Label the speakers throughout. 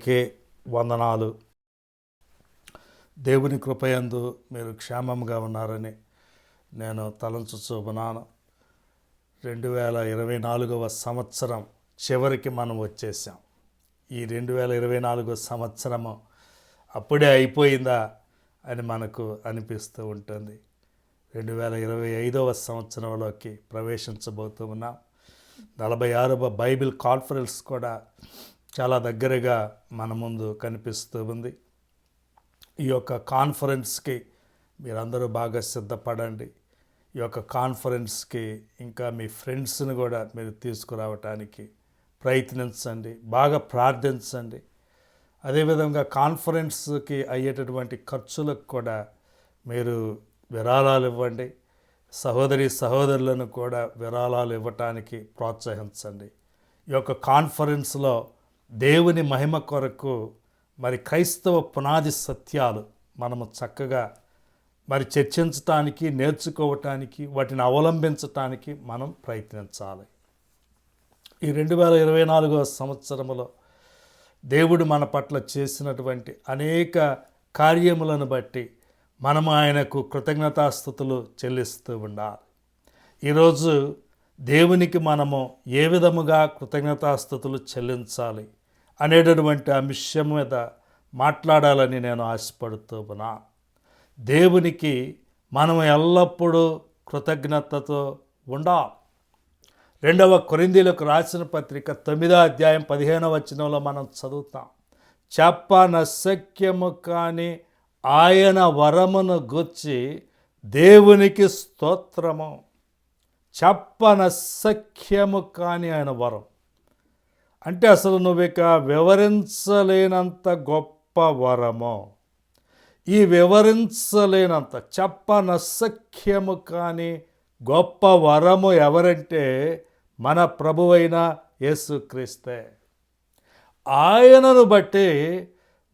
Speaker 1: అందరికీ వందనాలు. దేవుని కృపయందు మీరు క్షేమంగా ఉన్నారని నేను తలంచుచున్నాను రెండు వేల ఇరవై నాలుగవ సంవత్సరం చివరికి మనం వచ్చేసాం. ఈ రెండు వేల ఇరవై నాలుగవ సంవత్సరము అప్పుడే అయిపోయిందా అని మనకు అనిపిస్తూ ఉంటుంది. రెండు వేల ఇరవై ఐదవ సంవత్సరంలోకి ప్రవేశించబోతూ ఉన్నాం. నలభై ఆరవ బైబిల్ కాన్ఫరెన్స్ కూడా చాలా దగ్గరగా మన ముందు కనిపిస్తూ ఉంది. ఈ యొక్క కాన్ఫరెన్స్కి మీరందరూ బాగా సిద్ధపడండి. ఈ యొక్క కాన్ఫరెన్స్కి ఇంకా మీ ఫ్రెండ్స్ని కూడా మీరు తీసుకురావటానికి ప్రయత్నించండి. బాగా ప్రార్థించండి. అదేవిధంగా కాన్ఫరెన్స్కి అయ్యేటటువంటి ఖర్చులకు కూడా మీరు విరాళాలు ఇవ్వండి. సహోదరి సహోదరులను కూడా విరాళాలు ఇవ్వటానికి ప్రోత్సహించండి. ఈ యొక్క కాన్ఫరెన్స్లో దేవుని మహిమ కొరకు మరి క్రైస్తవ పునాది సత్యాలు మనము చక్కగా మరి చర్చించటానికి నేర్చుకోవటానికి వాటిని అవలంబించటానికి మనం ప్రయత్నించాలి. ఈ రెండు వేల ఇరవై నాలుగవ సంవత్సరంలో దేవుడు మన పట్ల చేసినటువంటి అనేక కార్యములను బట్టి మనం ఆయనకు కృతజ్ఞతాస్థుతులు చెల్లిస్తూ ఉండాలి. ఈరోజు దేవునికి మనము ఏ విధముగా కృతజ్ఞతాస్థుతులు చెల్లించాలి? అనేటటువంటి అంశం మీద మాట్లాడాలని నేను ఆశపడుతున్నా దేవునికి మనం ఎల్లప్పుడూ కృతజ్ఞతతో ఉండాలి. రెండవ కొరిందీలకు రాసిన పత్రిక తొమ్మిదో అధ్యాయం పదిహేనవ వచనంలో మనం చదువుతాం. చెప్పనశక్యము కాని ఆయన వరమును గుర్చి దేవునికి స్తోత్రము. చెప్పనశక్యము కాని ఆయన వరం. అంటే అసలు నువ్వు ఇక వివరించలేనంత గొప్ప వరము ఈ వివరించలేనంత చెప్పనసఖ్యము కాని గొప్ప వరము ఎవరంటే మన ప్రభువైన యేసుక్రీస్తే ఆయనను బట్టి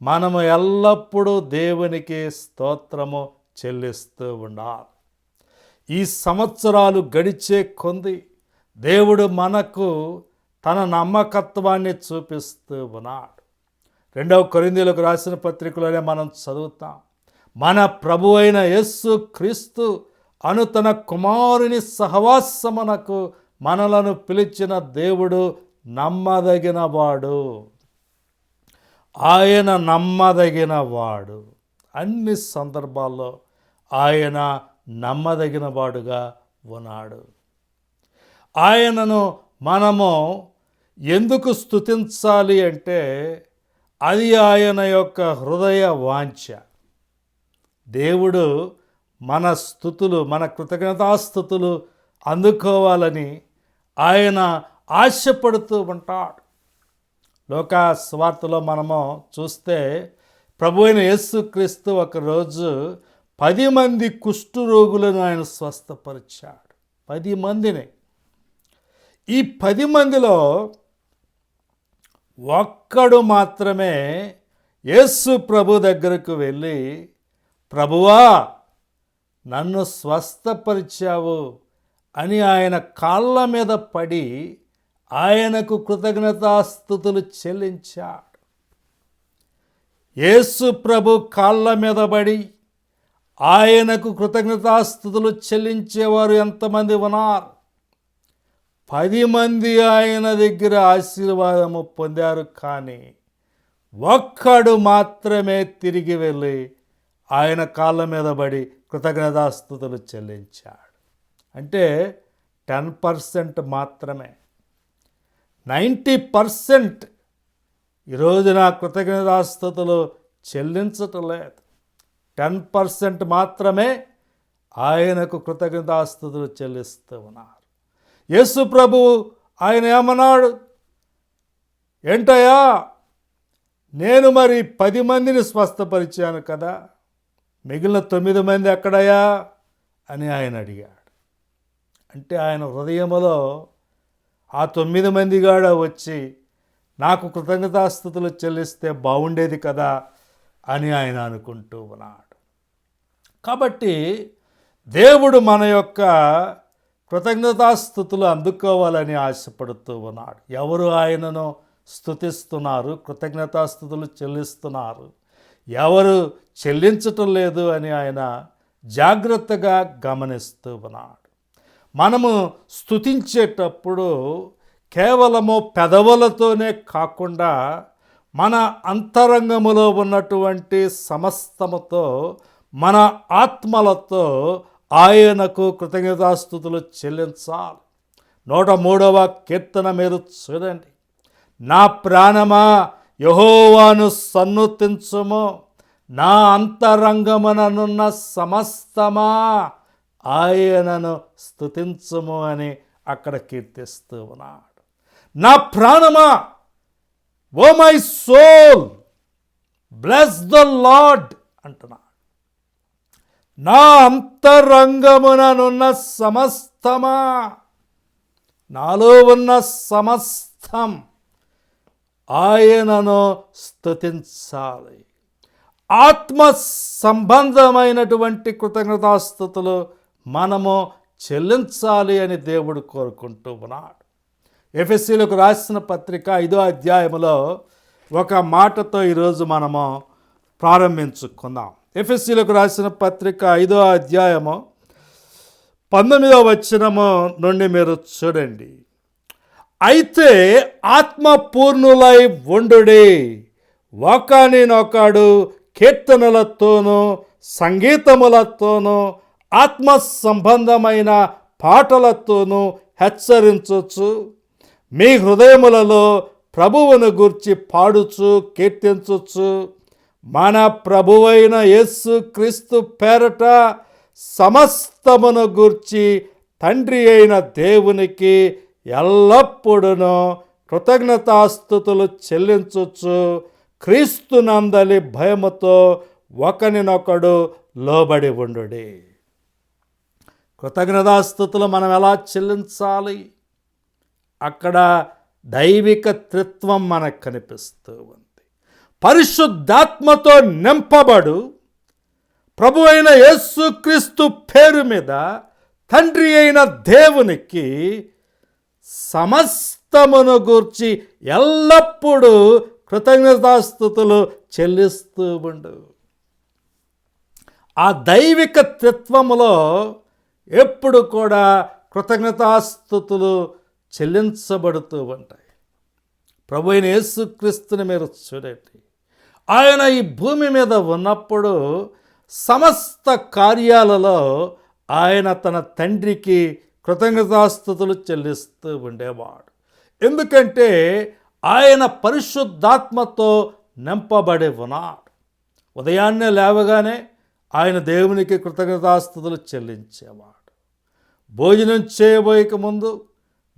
Speaker 1: మనము ఎల్లప్పుడూ దేవునికి స్తోత్రము చెల్లిస్తూ ఉండాలి ఈ సంవత్సరాలు గడిచే కొంది దేవుడు మనకు తన నమ్మకత్వాన్ని చూపిస్తూ ఉన్నాడు. రెండవ కొరిందీలకు రాసిన పత్రికలోనే మనం చదువుతాం మన ప్రభు అయిన యస్సు క్రీస్తు అను తన కుమారుని సహవాసమునకు మనలను పిలిచిన దేవుడు నమ్మదగినవాడు. ఆయన నమ్మదగిన వాడు అన్ని సందర్భాల్లో ఆయన నమ్మదగిన వాడుగా ఉన్నాడు. ఆయనను మనము ఎందుకు స్థుతించాలి అంటే అది ఆయన యొక్క హృదయ వాంఛ. దేవుడు మన స్థుతులు మన కృతజ్ఞతాస్థుతులు అందుకోవాలని ఆయన ఆశపడుతూ ఉంటాడు. లోకా స్వార్తలో మనము చూస్తే ప్రభు అయిన యేసుక్రీస్తు ఒకరోజు పది మంది కుష్టు రోగులను ఆయన స్వస్థపరిచాడు. పది మందిని. ఈ పది మందిలో ఒక్కడు మాత్రమే యేసు ప్రభు దగ్గరకు వెళ్ళి ప్రభువా నన్ను స్వస్థపరిచావు అని ఆయన కాళ్ళ మీద పడి ఆయనకు కృతజ్ఞతాస్థుతులు చెల్లించాడు. యేసు ప్రభు కాళ్ళ మీద పడి ఆయనకు కృతజ్ఞతాస్థుతులు చెల్లించేవారు ఎంతమంది ఉన్నారు? పది మంది ఆయన దగ్గర ఆశీర్వాదము పొందారు కానీ ఒక్కడు మాత్రమే తిరిగి వెళ్ళి ఆయన కాళ్ళ మీద పడి కృతజ్ఞతాస్థుతులు చెల్లించాడు. అంటే టెన్ పర్సెంట్ మాత్రమే. నైంటీ పర్సెంట్ ఈరోజు నా కృతజ్ఞతాస్థుతులు చెల్లించటం లేదు. టెన్ పర్సెంట్ మాత్రమే ఆయనకు కృతజ్ఞతాస్థుతులు చెల్లిస్తూ ఉన్నారు. యేసు ప్రభు ఆయన ఏమన్నాడు? ఏంటయ్యా నేను మరి పది మందిని స్వస్థపరిచాను కదా మిగిలిన తొమ్మిది మంది ఎక్కడయ్యా? అని ఆయన అడిగాడు. అంటే ఆయన హృదయములో ఆ తొమ్మిది మంది గాడ వచ్చి నాకు కృతజ్ఞతాస్థుతులు చెల్లిస్తే బాగుండేది కదా అని ఆయన అనుకుంటూ ఉన్నాడు. కాబట్టి దేవుడు మన యొక్క కృతజ్ఞతాస్థుతులు అందుకోవాలని ఆశపడుతూ ఉన్నాడు. ఎవరు ఆయనను స్థుతిస్తున్నారు కృతజ్ఞతాస్థుతులు చెల్లిస్తున్నారు. ఎవరు చెల్లించటం లేదు అని ఆయన జాగ్రత్తగా గమనిస్తూ ఉన్నాడు. మనము స్థుతించేటప్పుడు కేవలము పెదవులతోనే కాకుండా మన అంతరంగములో ఉన్నటువంటి సమస్తముతో మన ఆత్మలతో ఆయనకు కృతజ్ఞతాస్థుతులు చెల్లించాలి. నూట మూడవ కీర్తన మీరు చూడండి నా ప్రాణమా యహోవాను సన్నుతించుము. నా అంతరంగముననున్న సమస్తమా ఆయనను స్తుతించుము అని అక్కడ కీర్తిస్తూ ఉన్నాడు. నా ప్రాణమా O my soul bless the lord అంటున్నా నా అంతరంగముననున్న సమస్తమా? నాలో ఉన్న సమస్తం ఆయనను స్తుతించాలి. ఆత్మ సంబంధమైనటువంటి కృతజ్ఞతాస్థుతులు మనము చెల్లించాలి అని దేవుడు కోరుకుంటూ ఉన్నాడు. ఎఫ్ఎస్సీలకు రాసిన పత్రిక ఐదో అధ్యాయములో ఒక మాటతో ఈరోజు మనము ప్రారంభించుకుందాం. ఎఫ్ఎస్సీలకు రాసిన పత్రిక ఐదో అధ్యాయము పంతొమ్మిదో వచనము నుండి మీరు చూడండి. అయితే ఆత్మ పూర్ణులై ఉండుడి ఒకనినొకడు కీర్తనలతోనూ సంగీతములతోనూ ఆత్మ సంబంధమైన పాటలతోనూ హెచ్చరించవచ్చు మీ హృదయములలో ప్రభువును గూర్చి పాడుచు కీర్తించవచ్చు మన ప్రభువైన యేసు క్రీస్తు పేరట సమస్తమును గూర్చి తండ్రి అయిన దేవునికి ఎల్లప్పుడూ కృతజ్ఞతాస్థుతులు చెల్లించవచ్చు క్రీస్తునందలి భయముతో ఒకనినొకడు లోబడి ఉండు కృతజ్ఞతాస్థుతులు మనం ఎలా చెల్లించాలి? అక్కడ దైవిక త్రిత్వం మనకు కనిపిస్తూ ఉంది. పరిశుద్ధాత్మతో నింపబడు ప్రభు అయిన యేసుక్రీస్తు పేరు మీద తండ్రి అయిన దేవునికి సమస్తమును గూర్చి ఎల్లప్పుడూ కృతజ్ఞతాస్థుతులు చెల్లిస్తూ ఉండు. ఆ దైవిక తత్వములో ఎప్పుడు కూడా కృతజ్ఞతాస్థుతులు చెల్లించబడుతూ ఉంటాయి. ప్రభు అయిన యేసుక్రీస్తుని మీరు చూడండి. ఆయన ఈ భూమి మీద ఉన్నప్పుడు సమస్త కార్యాలలో ఆయన తన తండ్రికి కృతజ్ఞతాస్థుతులు చెల్లిస్తూ ఉండేవాడు. ఎందుకంటే ఆయన పరిశుద్ధాత్మతో నింపబడి ఉన్నాడు. ఉదయాన్నే లేవగానే ఆయన దేవునికి కృతజ్ఞతాస్థుతులు చెల్లించేవాడు. భోజనం చేయబోయక ముందు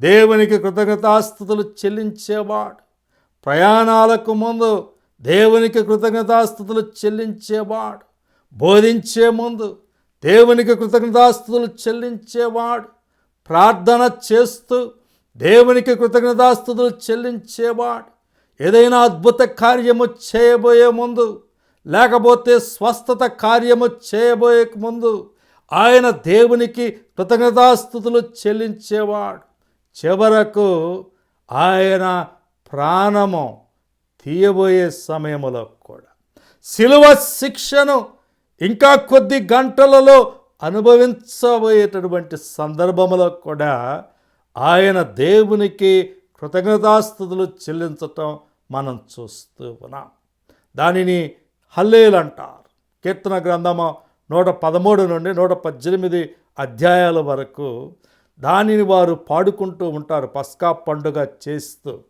Speaker 1: దేవునికి కృతజ్ఞతాస్థుతులు చెల్లించేవాడు. ప్రయాణాలకు ముందు దేవునికి కృతజ్ఞతాస్థుతులు చెల్లించేవాడు. బోధించే ముందు దేవునికి కృతజ్ఞతాస్థుతులు చెల్లించేవాడు. ప్రార్థన చేస్తూ దేవునికి కృతజ్ఞతాస్థుతులు చెల్లించేవాడు. ఏదైనా అద్భుత కార్యము చేయబోయే ముందు లేకపోతే స్వస్థత కార్యము చేయబోయే ముందు ఆయన దేవునికి కృతజ్ఞతాస్థుతులు చెల్లించేవాడు. చివరకు ఆయన ప్రాణము తీయబోయే సమయంలో కూడా. శిలువ శిక్షను ఇంకా కొద్ది గంటలలో అనుభవించబోయేటటువంటి సందర్భంలో కూడా ఆయన దేవునికి కృతజ్ఞతాస్థుతులు చెల్లించటం మనం చూస్తూ ఉన్నాం. దానిని హల్లేలు అంటారు. కీర్తన గ్రంథము నూట పదమూడు నుండి నూట పద్దెనిమిది అధ్యాయాల వరకు దానిని వారు పాడుకుంటూ ఉంటారు. పస్కా పండుగ చేస్తూ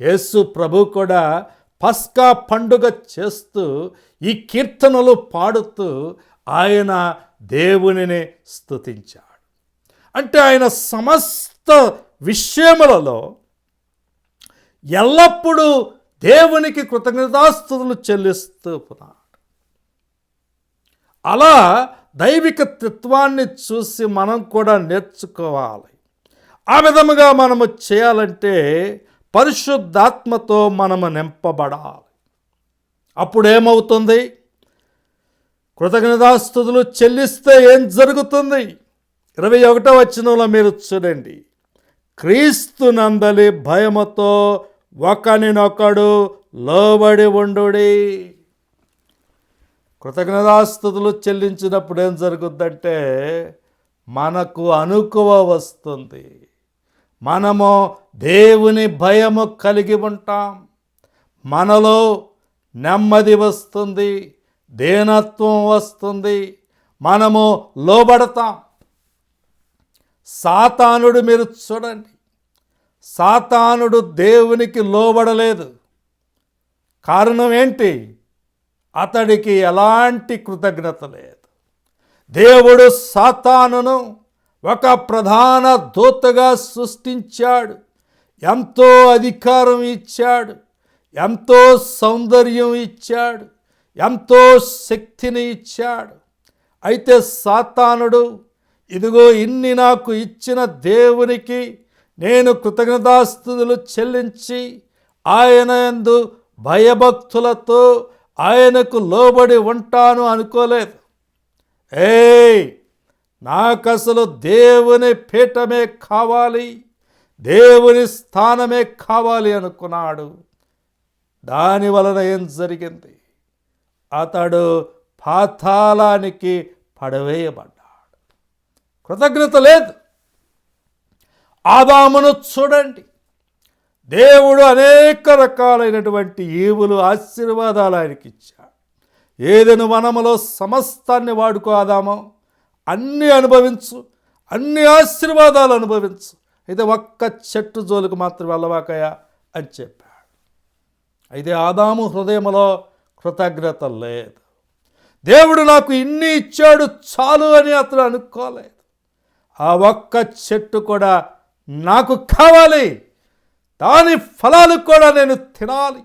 Speaker 1: యేసు ప్రభు కూడా పస్కా పండుగ చేస్తూ ఈ కీర్తనలు పాడుతూ ఆయన దేవునిని స్తుతించాడు. అంటే ఆయన సమస్త విషయములలో ఎల్లప్పుడూ దేవునికి కృతజ్ఞతాస్తుతులు చెల్లిస్తూ ఉన్నాడు. అలా దైవిక తత్వాన్ని చూసి మనం కూడా నేర్చుకోవాలి. ఆ విధముగా మనము చేయాలంటే పరిశుద్ధాత్మతో మనము నింపబడాలి. అప్పుడేమవుతుంది? కృతజ్ఞతాస్థుతులు చెల్లిస్తే ఏం జరుగుతుంది? ఇరవై ఒకటో వచనంలో మీరు చూడండి. క్రీస్తు నందలి భయముతో ఒకనినొకడు లోబడి ఉండుడి. కృతజ్ఞతాస్థుతులు చెల్లించినప్పుడు ఏం జరుగుద్దంటే మనకు అనుకువ వస్తుంది. మనము దేవుని భయము కలిగి ఉంటాం. మనలో నెమ్మది వస్తుంది దేనత్వం వస్తుంది మనము లోబడతాం. సాతానుడు మీరు చూడండి. సాతానుడు దేవునికి లోబడలేదు. కారణం ఏంటి? అతడికి ఎలాంటి కృతజ్ఞత లేదు. దేవుడు సాతానును ఒక ప్రధాన దూతగా సృష్టించాడు. ఎంతో అధికారం ఇచ్చాడు. ఎంతో సౌందర్యం ఇచ్చాడు. ఎంతో శక్తిని ఇచ్చాడు. అయితే సాతానుడు ఇదిగో ఇన్ని నాకు ఇచ్చిన దేవునికి నేను కృతజ్ఞతాస్తుతులు చెల్లించి ఆయన ఎందు భయభక్తులతో ఆయనకు లోబడి ఉంటాను అనుకోలేదు. ఏయ్ నాకు అసలు దేవుని పీఠమే కావాలి దేవుని స్థానమే కావాలి అనుకున్నాడు. దాని వలన ఏం జరిగింది? అతడు పాతాళానికి పడవేయబడ్డాడు. కృతజ్ఞత లేదు. ఆదామును చూడండి. దేవుడు అనేక రకాలైనటువంటి ఈవులు ఆశీర్వాదాలు ఆయనకి ఇచ్చాడు ఏదైనా వనములో సమస్తాన్ని వాడుకో ఆదామం? అన్నీ అనుభవించు అన్ని ఆశీర్వాదాలు అనుభవించు. అయితే ఒక్క చెట్టు జోలికి మాత్రం వెళ్ళవాకయా అని చెప్పాడు. అయితే ఆదాము హృదయంలో కృతజ్ఞత లేదు. దేవుడు నాకు ఇన్ని ఇచ్చాడు చాలు అని అతను అనుకోలేదు. ఆ ఒక్క చెట్టు కూడా నాకు కావాలి. దాని ఫలాలు కూడా నేను తినాలి.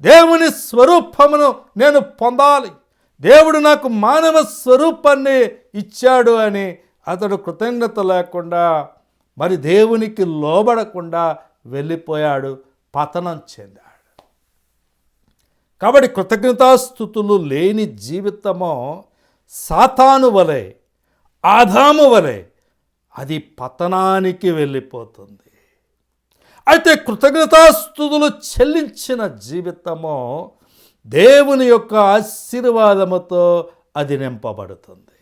Speaker 1: దేవుని స్వరూపమును నేను పొందాలి. దేవుడు నాకు మానవ స్వరూపాన్ని ఇచ్చాడు అని అతడు కృతజ్ఞత లేకుండా మరి దేవునికి లోబడకుండా వెళ్ళిపోయాడు పతనం చెందాడు. కాబట్టి కృతజ్ఞతాస్థుతులు లేని జీవితము సాతాను వలె ఆదాము వలె అది పతనానికి వెళ్ళిపోతుంది. అయితే కృతజ్ఞతాస్థుతులు చెల్లించిన జీవితము దేవుని యొక్క ఆశీర్వాదముతో అది నింపబడుతుంది.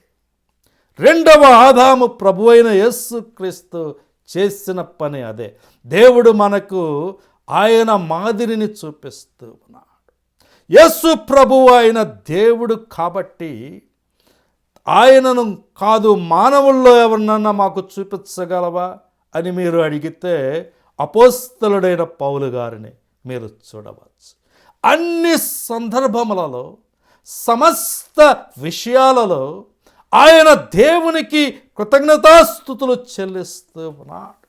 Speaker 1: రెండవ ఆదాము ప్రభు అయిన యేసుక్రీస్తు చేసిన పని అదే. దేవుడు మనకు ఆయన మాదిరిని చూపిస్తూ ఉన్నాడు. యేసు ప్రభు ఆయన దేవుడు కాబట్టి ఆయనను కాదు మానవుల్లో ఎవరినన్నా మాకు చూపించగలవా అని మీరు అడిగితే అపోస్తలుడైన పౌలు గారిని మీరు చూడవచ్చు. అన్ని సందర్భములలో సమస్త విషయాలలో ఆయన దేవునికి కృతజ్ఞతాస్థుతులు చెల్లిస్తూ ఉన్నాడు.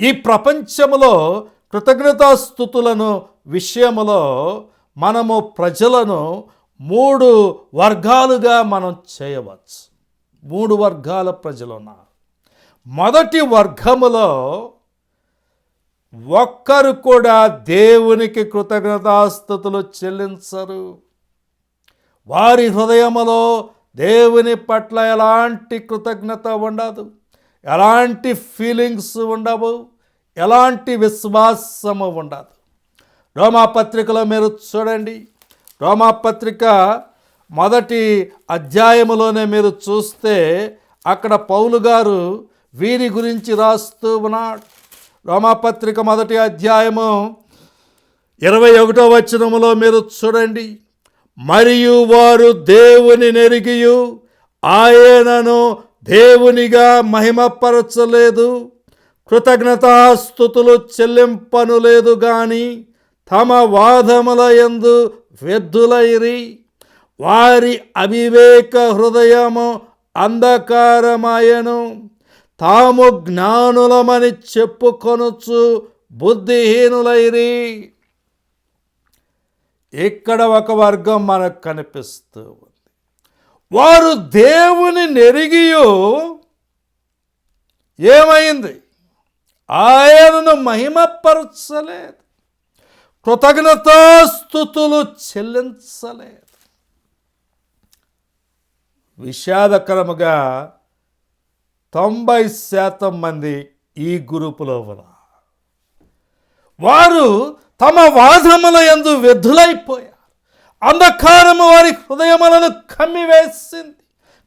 Speaker 1: ఈ ప్రపంచంలో కృతజ్ఞతాస్థుతులను విషయంలో మనము ప్రజలను మూడు వర్గాలుగా మనం చేయవచ్చు. మూడు వర్గాల ప్రజలు ఉన్నారు మొదటి వర్గములో ఒక్కరు కూడా దేవునికి కృతజ్ఞతాస్థుతులు చెల్లించరు. వారి హృదయములో దేవుని పట్ల ఎలాంటి కృతజ్ఞత ఉండదు ఎలాంటి ఫీలింగ్స్ ఉండవు ఎలాంటి విశ్వాసము ఉండదు. రోమాపత్రికలో మీరు చూడండి. రోమాపత్రిక మొదటి అధ్యాయములోనే మీరు చూస్తే అక్కడ పౌలు గారు వీరి గురించి రాస్తూ ఉన్నాడు. రోమాపత్రిక మొదటి అధ్యాయము ఇరవై ఒకటో వచనములో మీరు చూడండి. మరియు వారు దేవుని నెరిగియు. ఆయనను దేవునిగా మహిమపరచలేదు. కృతజ్ఞతాస్థుతులు చెల్లింపను లేదు గాని తమ వాదముల యందు వ్యర్థులైరి. వారి అవివేక హృదయము అంధకారమాయను. తాము జ్ఞానులమని చెప్పుకొనొచ్చు బుద్ధిహీనులైరి. ఇక్కడ ఒక వర్గం మనకు కనిపిస్తూ ఉంది. వారు దేవుని నెరిగియు ఏమైంది? ఆయనను మహిమపరచలేదు. కృతజ్ఞతాస్థుతులు చెల్లించలేదు. విషాదకరముగా తొంభై శాతం మంది ఈ గ్రూపులో ఉన్నారు. వారు తమ వాదముల ఎందు వ్యర్థులైపోయారు. అంధకారము వారి హృదయములను కమ్మివేసింది.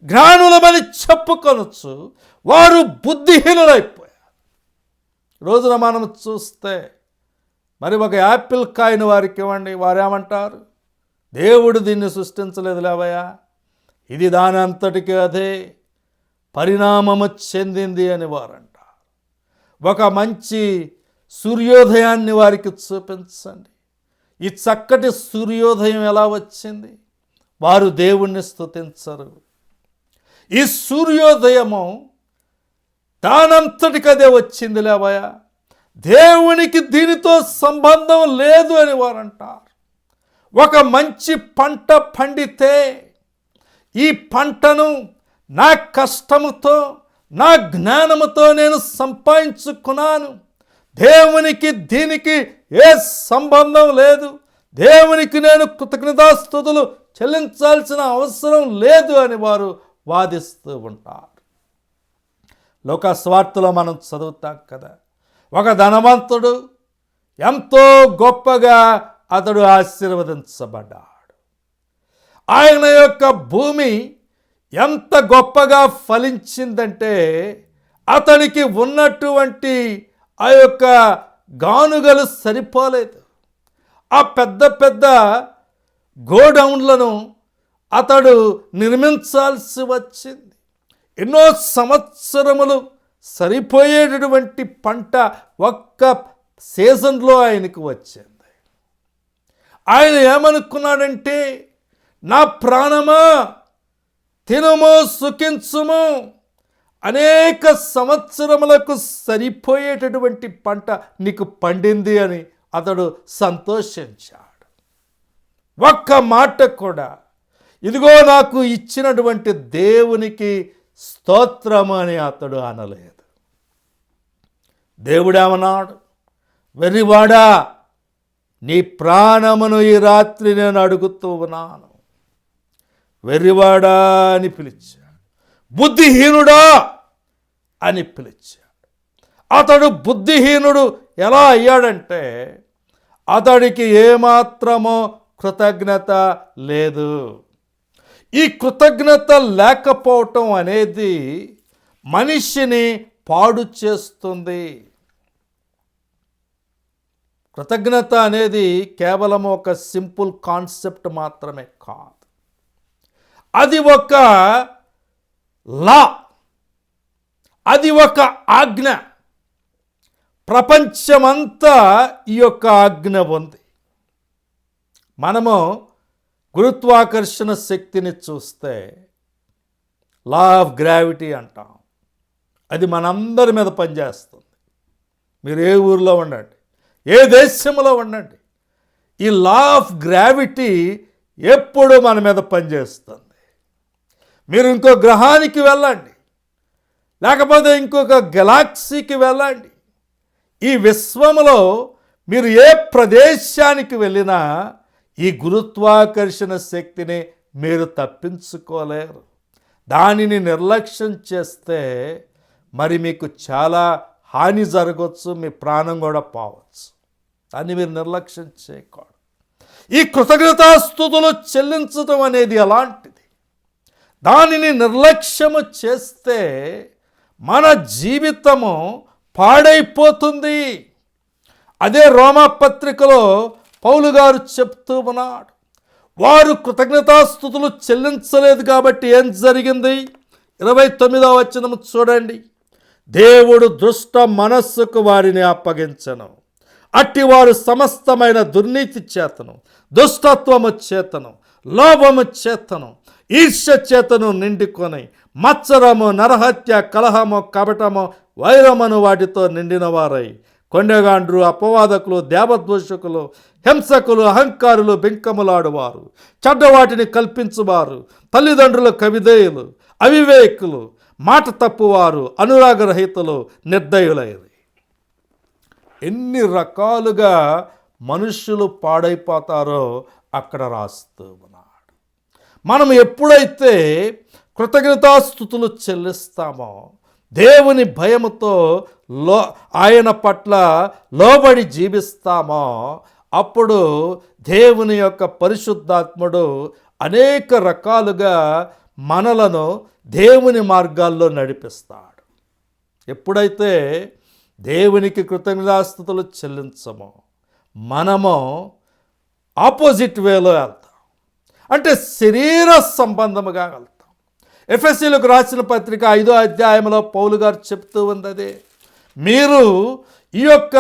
Speaker 1: జ్ఞానులమని చెప్పుకొనొచ్చు వారు బుద్ధిహీనులైపోయారు. రోజున మనం చూస్తే మరి ఒక యాపిల్ కాయను వారికి ఇవ్వండి వారు ఏమంటారు దేవుడు దీన్ని సృష్టించలేదు లేవయా ఇది దాని అంతటికి అదే. పరిణామము చెందింది అని వారంటారు. ఒక మంచి సూర్యోదయాన్ని వారికి చూపించండి. ఈ చక్కటి సూర్యోదయం ఎలా వచ్చింది? వారు దేవుణ్ణి స్తుతించరు. ఈ సూర్యోదయము దానంతటికదే వచ్చింది లేవయా దేవునికి దీనితో సంబంధం లేదు అని వారు అంటారు ఒక మంచి పంట పండితే ఈ పంటను నా కష్టముతో నా జ్ఞానముతో నేను సంపాదించుకున్నాను. దేవునికి దీనికి ఏ సంబంధం లేదు. దేవునికి నేను కృతజ్ఞతాస్థుతులు చెల్లించాల్సిన అవసరం లేదు అని వారు వాదిస్తూ ఉంటారు. లోక స్వార్థలో మనం చదువుతాం కదా. ఒక ధనవంతుడు ఎంతో గొప్పగా అతడు ఆశీర్వదించబడ్డాడు. ఆయన యొక్క భూమి ఎంత గొప్పగా ఫలించిందంటే అతనికి ఉన్నటువంటి ఆ యొక్క గానుగలు సరిపోలేదు. ఆ పెద్ద పెద్ద గోడౌన్లను అతడు నిర్మించాల్సి వచ్చింది. ఎన్నో సంవత్సరములు సరిపోయేటటువంటి పంట ఒక్క సీజన్లో ఆయనకు వచ్చింది. ఆయన ఏమనుకున్నాడంటే నా ప్రాణమా? తినము సుఖించుము. అనేక సంవత్సరములకు సరిపోయేటటువంటి పంట నీకు పండింది అని అతడు సంతోషించాడు. ఒక్క మాట కూడా ఇదిగో నాకు ఇచ్చినటువంటి దేవునికి స్తోత్రము అని అతడు అనలేదు. దేవుడేమన్నాడు? వెర్రివాడా నీ ప్రాణమును ఈ రాత్రి నేను అడుగుతూ ఉన్నాను. వెర్రివాడా అని పిలిచాను బుద్ధిహీనుడా అని పిలిచాడు. అతడు బుద్ధిహీనుడు ఎలా అయ్యాడంటే అతడికి ఏమాత్రమో కృతజ్ఞత లేదు. ఈ కృతజ్ఞత లేకపోవటం అనేది మనిషిని పాడు చేస్తుంది. కృతజ్ఞత అనేది కేవలం ఒక సింపుల్ కాన్సెప్ట్ మాత్రమే కాదు. అది ఒక లా. అది ఒక ఆజ్ఞ. ప్రపంచమంతా ఈ యొక్క ఆజ్ఞ ఉంది. మనము గురుత్వాకర్షణ శక్తిని చూస్తే లా ఆఫ్ గ్రావిటీ అంటాం. అది మనందరి మీద పనిచేస్తుంది. మీరు ఏ ఊరిలో ఉండండి ఏ దేశంలో ఉండండి ఈ లా ఆఫ్ గ్రావిటీ ఎప్పుడు మన మీద పనిచేస్తుంది. మీరు ఇంకో గ్రహానికి వెళ్ళండి. లేకపోతే ఇంకొక గెలాక్సీకి వెళ్ళండి. ఈ విశ్వములో మీరు ఏ ప్రదేశానికి వెళ్ళినా ఈ గురుత్వాకర్షణ శక్తిని మీరు తప్పించుకోలేరు. దానిని నిర్లక్ష్యం చేస్తే మరి మీకు చాలా హాని జరగవచ్చు మీ ప్రాణం కూడా పోవచ్చు. దాన్ని మీరు నిర్లక్ష్యం చేయకూడదు. ఈ కృతజ్ఞతాస్థుతులు చెల్లించడం అనేది ఎలాంటి దానిని నిర్లక్ష్యము చేస్తే మన జీవితము పాడైపోతుంది. అదే రోమాపత్రికలో పౌలు గారు చెప్తూ ఉన్నాడు. వారు కృతజ్ఞతాస్థుతులు చెల్లించలేదు కాబట్టి ఏం జరిగింది? ఇరవై తొమ్మిదవ వచ్చినము చూడండి. దేవుడు దుష్ట మనస్సుకు వారిని అప్పగించను. అట్టివారు సమస్తమైన దుర్నీతి చేతను దుష్టత్వము చేతను. లోభము చేతను ఈర్ష్య చేతను నిండుకొని మత్సరము నరహత్య కలహము కపటము వైరమను వాటితో నిండిన వారై కొండగాండ్రు అపవాదకులు దేవద్వేషకులు హింసకులు అహంకారులు బెంకములాడువారు. చెడ్డవాటిని కల్పించువారు తల్లిదండ్రుల కవిధేయులు అవివేకులు మాట తప్పువారు అనురాగరహితులు నిర్దయులైరి. ఎన్ని రకాలుగా మనుషులు పాడైపోతారో అక్కడ రాస్తూ మనం ఎప్పుడైతే కృతజ్ఞతాస్థుతులు చెల్లిస్తామో దేవుని భయముతో లో ఆయన పట్ల లోబడి జీవిస్తామో అప్పుడు దేవుని యొక్క పరిశుద్ధాత్ముడు అనేక రకాలుగా మనలను దేవుని మార్గాల్లో నడిపిస్తాడు. ఎప్పుడైతే దేవునికి కృతజ్ఞతాస్థుతులు చెల్లించమో మనము ఆపోజిట్ వేలో వెళ్తాం. అంటే శరీర సంబంధముగా వెళ్తాం. ఎఫ్ఎస్సీలకు రాసిన పత్రిక ఐదో అధ్యాయంలో పౌలు గారు చెప్తూ ఉంది మీరు ఈ యొక్క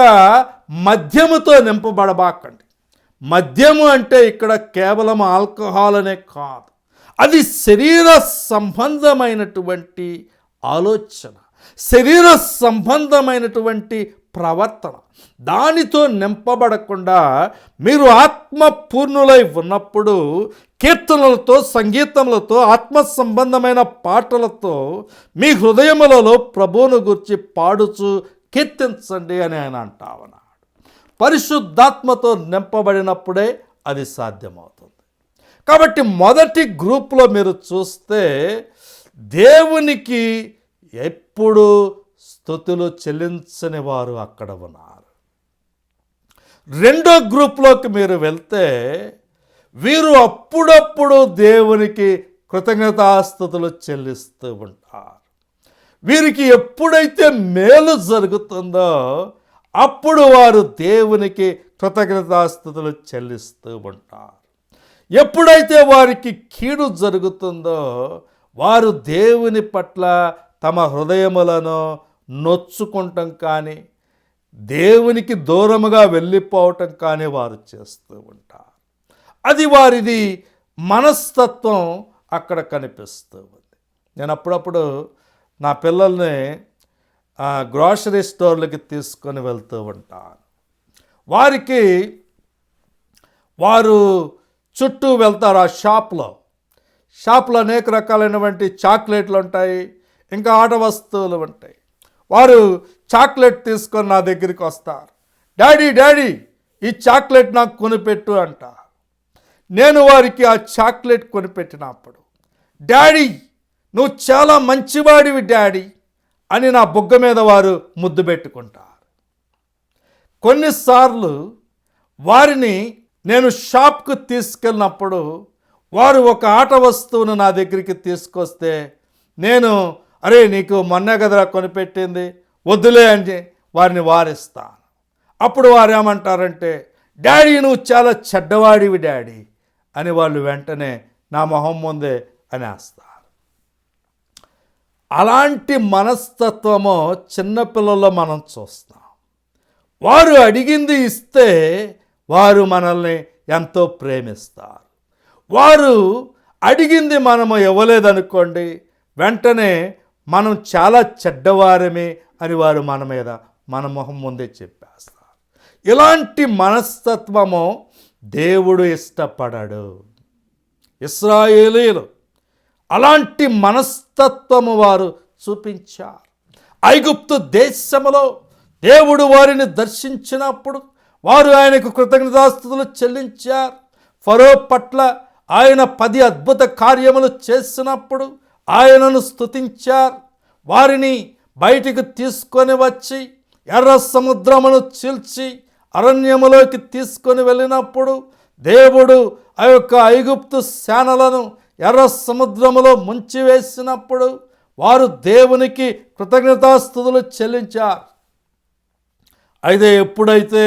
Speaker 1: మద్యముతో నింపబడబాకండి. మద్యము అంటే ఇక్కడ కేవలం ఆల్కహాల్ అనే కాదు. అది శరీర సంబంధమైనటువంటి ఆలోచన శరీర సంబంధమైనటువంటి ప్రవర్తన. దానితో నింపబడకుండా మీరు ఆత్మపూర్ణులై ఉన్నప్పుడు కీర్తనలతో సంగీతములతో ఆత్మ సంబంధమైన పాటలతో మీ హృదయములలో ప్రభువును గురించి పాడుచు కీర్తించండి అని ఆయన అంటా ఉన్నాడు పరిశుద్ధాత్మతో నింపబడినప్పుడే అది సాధ్యమవుతుంది. కాబట్టి మొదటి గ్రూప్లో మీరు చూస్తే దేవునికి ఎప్పుడు స్థుతులు చెల్లించని వారు అక్కడ ఉన్నారు. రెండో గ్రూప్లోకి మీరు వెళ్తే వీరు అప్పుడప్పుడు దేవునికి కృతజ్ఞతాస్థుతులు చెల్లిస్తూ ఉంటారు. వీరికి ఎప్పుడైతే మేలు జరుగుతుందో అప్పుడు వారు దేవునికి కృతజ్ఞతాస్థుతులు చెల్లిస్తూ ఉంటారు. ఎప్పుడైతే వారికి కీడు జరుగుతుందో వారు దేవుని పట్ల తమ హృదయములను నొచ్చుకుంటాం కానీ దేవునికి దూరముగా వెళ్ళిపోవటం కానీ వారు చేస్తూ ఉంటారు. అది వారిది మనస్తత్వం అక్కడ కనిపిస్తూ ఉంది నేను అప్పుడప్పుడు నా పిల్లల్ని గ్రాసరీ స్టోర్లకి తీసుకొని వెళ్తూ ఉంటాను. వారికి వారు చుట్టూ వెళ్తారు ఆ షాప్లో. షాప్లో అనేక రకాలైనటువంటి చాక్లెట్లు ఉంటాయి ఇంకా ఆట వస్తువులు ఉంటాయి. వారు చాక్లెట్ తీసుకొని నా దగ్గరికి వస్తారు. డాడీ డాడీ ఈ చాక్లెట్ నాకు కొనిపెట్టు అంట నేను వారికి ఆ చాక్లెట్ కొనిపెట్టినప్పుడు డాడీ నువ్వు చాలా మంచివాడివి డాడీ అని నా బుగ్గ మీద వారు ముద్దు పెట్టుకుంటారు. కొన్నిసార్లు వారిని నేను షాప్కు తీసుకెళ్ళినప్పుడు వారు ఒక ఆట వస్తువును నా దగ్గరికి తీసుకొస్తే నేను అరే నీకు మొన్నే కదరా కొనిపెట్టింది వద్దులే అని వారిని వారిస్తాను. అప్పుడు వారు ఏమంటారంటే డాడీ నువ్వు చాలా చెడ్డవాడివి డాడీ అని వాళ్ళు వెంటనే నా మొహం ముందే అనేస్తారు. అలాంటి మనస్తత్వము చిన్నపిల్లల్లో మనం చూస్తాం. వారు అడిగింది ఇస్తే వారు మనల్ని ఎంతో ప్రేమిస్తారు. వారు అడిగింది మనము ఇవ్వలేదనుకోండి వెంటనే మనం చాలా చెడ్డవారమే అని వారు మన మీద మన మొహం ముందే చెప్పేస్తారు. ఇలాంటి మనస్తత్వము దేవుడు ఇష్టపడడు. ఇస్రాయేలీలు అలాంటి మనస్తత్వము వారు చూపించారు. ఐగుప్తు దేశములో దేవుడు వారిని దర్శించినప్పుడు వారు ఆయనకు కృతజ్ఞతాస్థుతులు చెల్లించారు. ఫరో పట్ల ఆయన పది అద్భుత కార్యములు చేసినప్పుడు ఆయనను స్తుతించారు. వారిని బయటికి తీసుకొని వచ్చి ఎర్ర సముద్రమును చీల్చి అరణ్యములోకి తీసుకొని వెళ్ళినప్పుడు దేవుడు ఆ యొక్క ఐగుప్తు సేనలను ఎర్ర సముద్రములో ముంచివేసినప్పుడు వారు దేవునికి కృతజ్ఞతాస్థుతులు చెల్లించారు. అయితే ఎప్పుడైతే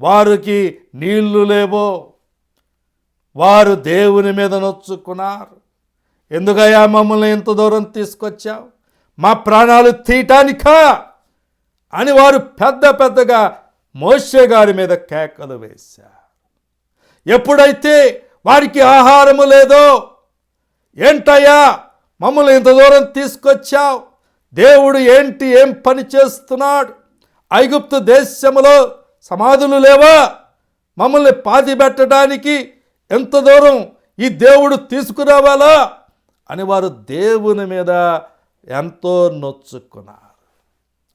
Speaker 1: వారికి నీళ్ళు లేవో వారు దేవుని మీద నొచ్చుకున్నారు. ఎందుకయ్యా మమ్మల్ని ఇంత దూరం తీసుకొచ్చావు? మా ప్రాణాలు తీయటానికా? అని వారు పెద్ద పెద్దగా మోసే గారి మీద కేకలు వేశారు ఎప్పుడైతే వారికి ఆహారము లేదో ఏంటయ్యా మమ్మల్ని ఇంత దూరం తీసుకొచ్చావు? దేవుడు ఏంటి ఏం పని చేస్తున్నాడు? ఐగుప్తు దేశములో సమాధులు లేవా? మమ్మల్ని పాతి పెట్టడానికి ఎంత దూరం ఈ దేవుడు తీసుకురావాలా? అని వారు దేవుని మీద ఎంతో నొచ్చుకున్నారు.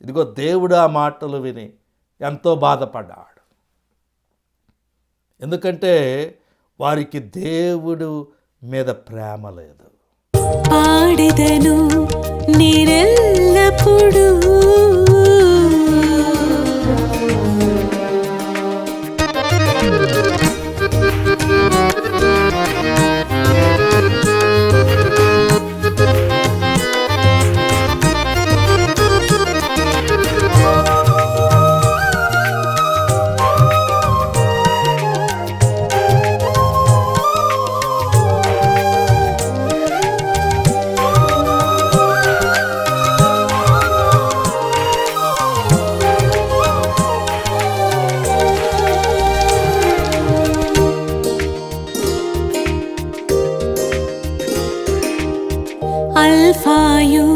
Speaker 1: ఇదిగో దేవుడు ఆ మాటలు విని ఎంతో బాధపడ్డాడు. ఎందుకంటే వారికి దేవుడు మీద ప్రేమ లేదు.
Speaker 2: పాడిదను నేనెల్లప్పుడూ അൽഫായൂ